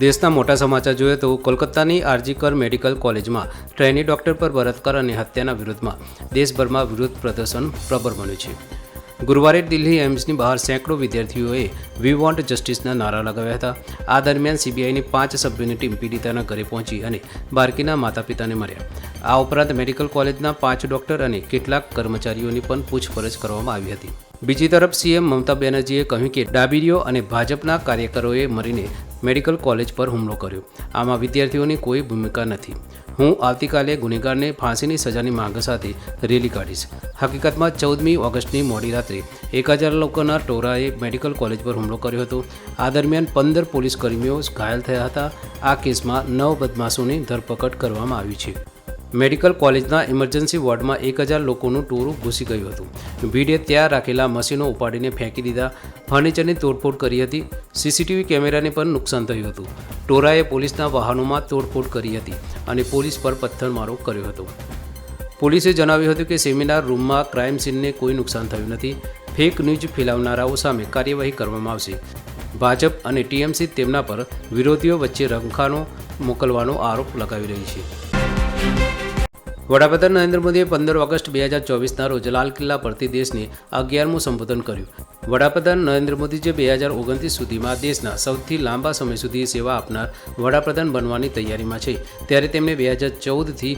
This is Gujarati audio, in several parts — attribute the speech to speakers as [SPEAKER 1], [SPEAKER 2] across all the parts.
[SPEAKER 1] દેશના મોટા સમાચાર જોઈએ તો કોલકાતાની આરજીકર મેડિકલ કોલેજમાં ટ્રેની ડોક્ટર પર બળાત્કાર અને હત્યાના વિરોધમાં દેશભરમાં વિરોધ પ્રદર્શન પ્રબળ બન્યું છે. ગુરુવારે દિલ્હી એમ્સની બહાર સેંકડો વિદ્યાર્થીઓએ વી વોન્ટ જસ્ટિસના નારા લગાવ્યા હતા. આ દરમિયાન સીબીઆઈની પાંચ સભ્યોની ટીમ પીડિતાના ઘરે પહોંચી અને બાળકીના માતા પિતાને મળ્યા આ ઉપરાંત મેડિકલ કોલેજના પાંચ ડોક્ટર અને કેટલાક કર્મચારીઓની પણ પૂછપરછ કરવામાં આવી હતી. બીજી તરફ સીએમ મમતા બેનર્જીએ કહ્યું કે ડાબીરીઓ અને ભાજપના કાર્યકરોએ મળીને મેડિકલ કોલેજ પર હુમલો કર્યો. આમાં વિદ્યાર્થીઓની કોઈ ભૂમિકા નથી. હું આવતીકાલે ગુનેગારને ફાંસીની સજાની માંગ સાથે રેલી કાઢીશ. હકીકતમાં ચૌદમી ઓગસ્ટની મોડી રાત્રે એક હજાર લોકોના ટોરાએ મેડિકલ કોલેજ પર હુમલો કર્યો હતો. આ દરમિયાન પંદર પોલીસ કર્મીઓ ઘાયલ થયા હતા. આ કેસમાં નવ બદમાશોની ધરપકડ કરવામાં આવી છે. મેડિકલ કોલેજના ઇમરજન્સી વોર્ડમાં એક હજાર લોકોનું ટોળું ઘૂસી ગયું હતું. ભીડે ત્યાં રાખેલા મશીનો ઉપાડીને ફેંકી દીધા. ફર્નિચરની તોડફોડ કરી હતી. સીસીટીવી કેમેરાને પણ નુકસાન થયું હતું. ટોરાએ પોલીસના વાહનોમાં તોડફોડ કરી હતી અને પોલીસ પર પથ્થરમારો કર્યો હતો. પોલીસે જણાવ્યું હતું કે સેમિનાર રૂમમાં ક્રાઇમ સીનને કોઈ નુકસાન થયું નથી. ફેક ન્યૂઝ ફેલાવનારાઓ સામે કાર્યવાહી કરવામાં આવશે. ભાજપ અને ટીએમસી તેમના પર વિરોધીઓ વચ્ચે રંખાનો મોકલવાનો આરોપ લગાવી રહી છે. વડાપ્રધાન નરેન્દ્ર મોદીએ પંદર ઓગસ્ટ બે હજાર ચોવીસના રોજ લાલ કિલ્લા પરથી દેશને અગિયારમું સંબોધન કર્યું. વડાપ્રધાન નરેન્દ્ર મોદી જે બે હજાર ઓગણત્રીસ સુધીમાં દેશના સૌથી લાંબા સમય સુધી સેવા આપનાર વડાપ્રધાન બનવાની તૈયારીમાં છે, ત્યારે તેમણે બે હજાર ચૌદથી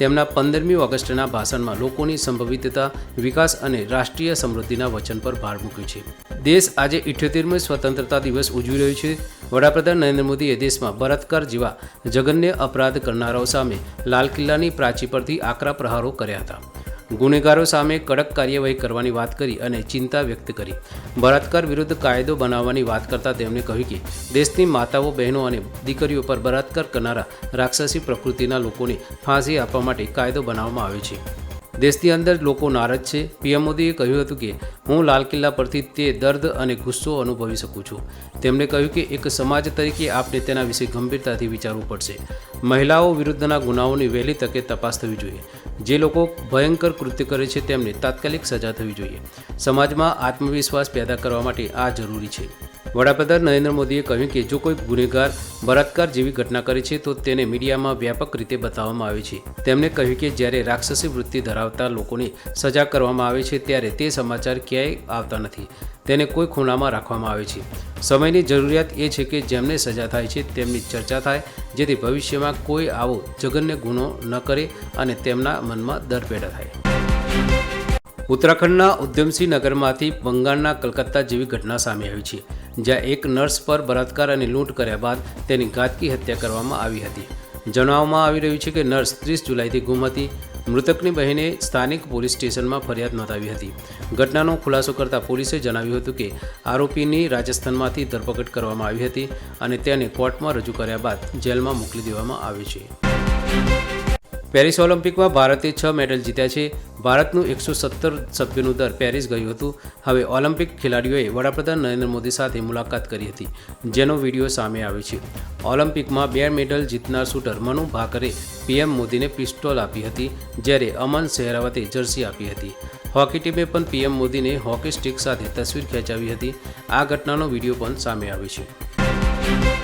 [SPEAKER 1] તેમના પંદરમી ઓગસ્ટના ભાષણમાં લોકોની સંભવિતતા, વિકાસ અને રાષ્ટ્રીય સમૃદ્ધિના વચન પર ભાર મૂક્યો છે. દેશ આજે ઇઠ્યોતેરમી સ્વતંત્રતા દિવસ ઉજવી રહ્યો છે. વડાપ્રધાન નરેન્દ્ર મોદીએ દેશમાં બળાત્કાર જેવા જઘન્ય અપરાધ કરનારાઓ સામે લાલ કિલ્લાની પ્રાચી પરથી આકરા પ્રહારો કર્યા હતા. ગુનેગારો સામે કડક કાર્યવાહી કરવાની વાત કરી અને ચિંતા વ્યક્ત કરી. બળાત્કાર વિરુદ્ધ કાયદો બનાવવાની વાત કરતાં તેમણે કહ્યું કે, દેશની માતાઓ, બહેનો અને દીકરીઓ પર બળાત્કાર કરનારા રાક્ષસી પ્રકૃતિના લોકોને ફાંસી આપવા માટે કાયદો બનાવવામાં આવ્યો છે. દેશની અંદર લોકો નારાજ છે. પીએમ મોદીએ કહ્યું હતું કે, હું લાલ કિલ્લા પરથી તે દર્દ અને ગુસ્સો અનુભવી શકું છું. તેમણે કહ્યું કે, એક સમાજ તરીકે આપણે તેના વિશે ગંભીરતાથી વિચારવું પડશે. મહિલાઓ વિરુદ્ધના ગુનાઓની વહેલી તકે તપાસ થવી જોઈએ. જે લોકો ભયંકર કૃત્ય કરે છે, તેમને તાત્કાલિક સજા થવી જોઈએ. સમાજમાં આત્મવિશ્વાસ પેદા કરવા માટે આ જરૂરી છે. વડાપ્રધાન નરેન્દ્ર મોદીએ કહ્યું કે જો કોઈ ગુનેગાર બળાત્કાર જેવી ઘટના કરે છે, તો તેને મીડિયામાં વ્યાપક રીતે બતાવવામાં આવે છે. તેમણે કહ્યું કે જ્યારે રાક્ષસી વૃત્તિ ધરાવતા લોકોને સજા કરવામાં આવે છે, ત્યારે તે સમાચાર ક્યાંય આવતા નથી. તેને કોઈ ખૂણામાં રાખવામાં આવે છે. સમયની જરૂરિયાત એ છે કે જેમને સજા થાય છે, તેમની ચર્ચા થાય, જેથી ભવિષ્યમાં કોઈ આવો જઘન્ય ગુનો ન કરે અને તેમના મનમાં દર પેદા થાય. ઉત્તરાખંડના ઉધમસિંહ નગરમાંથી બંગાળના કલકત્તા જેવી ઘટના સામે આવી છે. જ્યાં એક નર્સ પર બળાત્કાર અને લૂંટ કર્યા બાદ તેની ઘાતકી હત્યા કરવામાં આવી હતી. જણાવવામાં આવી રહ્યું છે કે નર્સ ત્રીસ જુલાઈથી ગુમ હતી મૃતકની બહેને સ્થાનિક પોલીસ સ્ટેશનમાં ફરિયાદ નોંધાવી હતી. ઘટનાનો ખુલાસો કરતાં પોલીસે જણાવ્યું હતું કે આરોપીની રાજસ્થાનમાંથી ધરપકડ કરવામાં આવી હતી અને તેને કોર્ટમાં રજૂ કર્યા બાદ જેલમાં મોકલી દેવામાં આવી છે. પેરિસ ઓલિમ્પિકમાં ભારતે છ મેડલ જીત્યા છે. ભારતનું એકસો સત્તર સભ્યોનું દર પેરિસ ગયું હતું. હવે ઓલિમ્પિક ખેલાડીઓએ વડાપ્રધાન નરેન્દ્ર મોદી સાથે મુલાકાત કરી હતી, જેનો વીડિયો સામે આવ્યો છે. ઓલિમ્પિકમાં બે મેડલ જીતનાર શૂટર મનુ ભાકરે પીએમ મોદીને પિસ્ટોલ આપી હતી, જ્યારે અમન સહેરાવતે જર્સી આપી હતી. હોકી ટીમે પણ પીએમ મોદીને હોકી સ્ટિક સાથે તસવીર ખેંચાવી હતી. આ ઘટનાનો વીડિયો પણ સામે આવ્યો છે.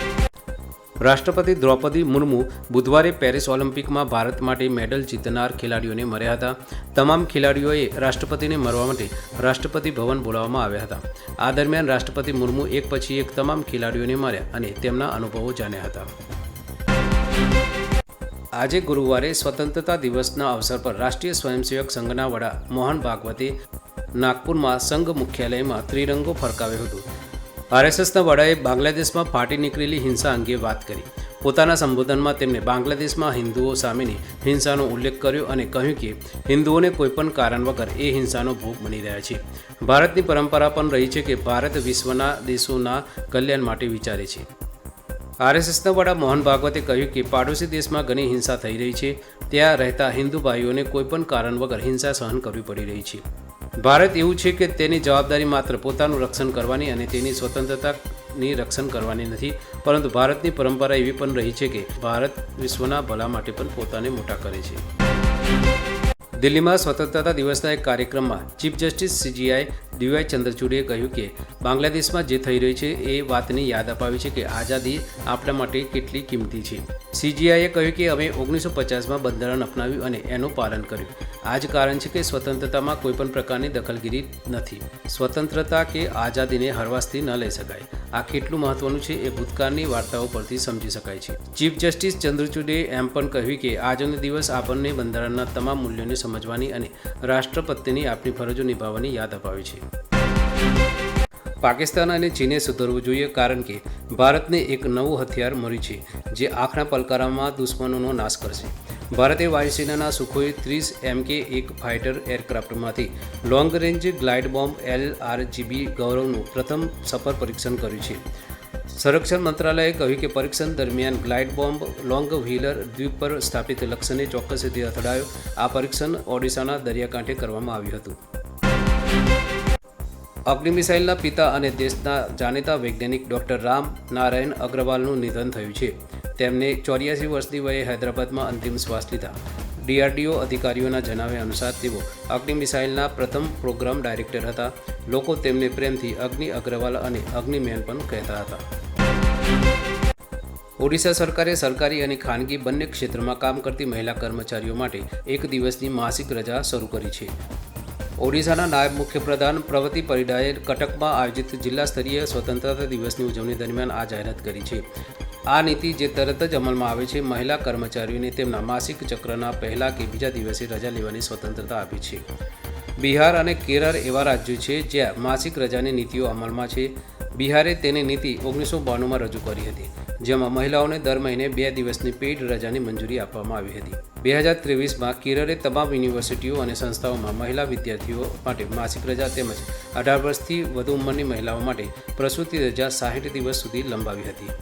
[SPEAKER 1] રાષ્ટ્રપતિ દ્રૌપદી મુર્મુ બુધવારે પેરિસ ઓલિમ્પિકમાં ભારત માટે મેડલ જીતનાર ખેલાડીઓને મળ્યા હતા. તમામ ખેલાડીઓએ રાષ્ટ્રપતિને મળવા માટે રાષ્ટ્રપતિ ભવન બોલાવવામાં આવ્યા હતા. આ દરમિયાન રાષ્ટ્રપતિ મુર્મુ એક પછી એક તમામ ખેલાડીઓને મળ્યા અને તેમના અનુભવો જાણ્યા હતા. આજે ગુરુવારે સ્વતંત્રતા દિવસના અવસર પર રાષ્ટ્રીય સ્વયંસેવક સંઘના વડા મોહન ભાગવતે નાગપુરમાં સંઘ મુખ્યાલયમાં ત્રિરંગો ફરકાવ્યો હતો. આરએસએસના વડાએ બાંગ્લાદેશમાં ફાટી નીકળેલી હિંસા અંગે વાત કરી. પોતાના સંબોધનમાં તેમણે બાંગ્લાદેશમાં હિન્દુઓ સામેની હિંસાનો ઉલ્લેખ કર્યો અને કહ્યું કે હિન્દુઓને કોઈપણ કારણ વગર એ હિંસાનો ભોગ બની રહ્યા છે. ભારતની પરંપરા પણ રહી છે કે ભારત વિશ્વના દેશોના કલ્યાણ માટે વિચારે છે. આરએસએસના વડા મોહન ભાગવતે કહ્યું કે પાડોશી દેશમાં ઘણી હિંસા થઈ રહી છે. ત્યાં રહેતા હિન્દુ ભાઈઓને કોઈપણ કારણ વગર હિંસા સહન કરવી પડી રહી છે. ભારત એવું છે કે તેની જવાબદારી માત્ર પોતાનું રક્ષણ કરવાની અને તેની સ્વતંત્રતાની રક્ષણ કરવાની નથી, પરંતુ ભારતની પરંપરા એવી પણ રહી છે કે ભારત વિશ્વના ભલા માટે પણ પોતાને મોટા કરે છે. દિલ્હીમાં સ્વતંત્રતા દિવસના એક કાર્યક્રમમાં ચીફ જસ્ટિસ સીજીઆઈ ડીવાય ચંદ્રચૂડે કહ્યું કે, બાંગ્લાદેશમાં જે થઈ રહ્યું છે એ વાતની યાદ અપાવી છે કે આઝાદી આપણા માટે કેટલી કિંમતી છે. સીજીઆઈએ કહ્યું કે, અમે ઓગણીસો પચાસમાં બંધારણ અપનાવ્યું અને એનું પાલન કર્યું. આ જ કારણ છે કે સ્વતંત્રતામાં કોઈપણ પ્રકારની દખલગીરી નથી. સ્વતંત્રતા કે આઝાદીને હળવાશથી ન લઈ શકાય. આ કેટલું મહત્વનું છે એ ભૂતકાળની વાર્તાઓ પરથી સમજી શકાય છે. ચીફ જસ્ટિસ ચંદ્રચૂડે એમ પણ કહ્યું કે, આજનો દિવસ આપણને બંધારણના તમામ મૂલ્યોને સમજવાની અને રાષ્ટ્રપતિની આપણી ફરજો નિભાવવાની યાદ અપાવે છે. પાકિસ્તાન અને ચીને સુધરવું જોઈએ કારણ કે ભારતને એક નવું હથિયાર મળ્યું છે, જે આંખના પલકારામાં દુશ્મનોનો નાશ કરશે. ભારતે વાયુસેનાના સુખોઈ ત્રીસ એમકે એક fighter એરક્રાફ્ટમાંથી long range glide bomb L RGB ગૌરવનું પ્રથમ સફળ પરીક્ષણ કર્યું છે. સંરક્ષણ મંત્રાલયે કહ્યું કે પરીક્ષણ દરમિયાન ગ્લાઇડ બોમ્બ, લોંગ વ્હીલર, દ્વીપ પર સ્થાપિત લક્ષ્યને ચોક્કસ રીતે અથડાયો. આ પરીક્ષણ ઓડિશાના દરિયાકાંઠે કરવામાં આવ્યું હતું. અગ્નિ મિસાઇલના પિતા અને દેશના જાણીતા વૈજ્ઞાનિક ડૉક્ટર રામ નારાયણ અગ્રવાલનું નિધન થયું છે. તેમને ચોર્યાસી વર્ષની વયે હૈદરાબાદમાં અંતિમ શ્વાસ લીધા. ડીઆરડીઓ અધિકારીઓના જણાવ્યા અનુસાર તેઓ અગ્નિ મિસાઇલના પ્રથમ પ્રોગ્રામ ડાયરેક્ટર હતા. લોકો તેમને પ્રેમથી અગ્નિ અગ્રવાલ અને અગ્નિમેન પણ કહેતા હતા. ઓડિશા સરકારે સરકારી અને ખાનગી બંને ક્ષેત્રમાં કામ કરતી મહિલા કર્મચારીઓ માટે એક દિવસની માસિક રજા શરૂ કરી છે. ઓડિશાના નાયબ મુખ્યપ્રધાન પ્રવતિ પરિડાએ કટકમાં આયોજિત જિલ્લા સ્તરીય સ્વતંત્રતા દિવસની ઉજવણી દરમિયાન આ જાહેરાત કરી છે. આ નીતિ જે તરત જ અમલમાં આવે છે, મહિલા કર્મચારીઓને તેમના માસિક ચક્રના પહેલા કે બીજા દિવસે રજા લેવાની સ્વતંત્રતા આપી છે. બિહાર અને કેરળ એવા રાજ્યો છે જ્યાં માસિક રજાની નીતિઓ અમલમાં છે. બિહારે તેની નીતિ ઓગણીસો બાણુંમાં રજૂ કરી હતી. જેમાં મહિલાઓને દર મહિને બે દિવસની પેઇડ રજાની મંજૂરી આપવામાં આવી હતી. બે હજાર ત્રેવીસમાં કેરળે તમામ યુનિવર્સિટીઓ અને સંસ્થાઓમાં મહિલા વિદ્યાર્થીઓ માટે માસિક રજા તેમજ અઢાર વર્ષથી વધુ ઉંમરની મહિલાઓ માટે પ્રસૂતિ રજા સાહીઠ દિવસ સુધી લંબાવી હતી.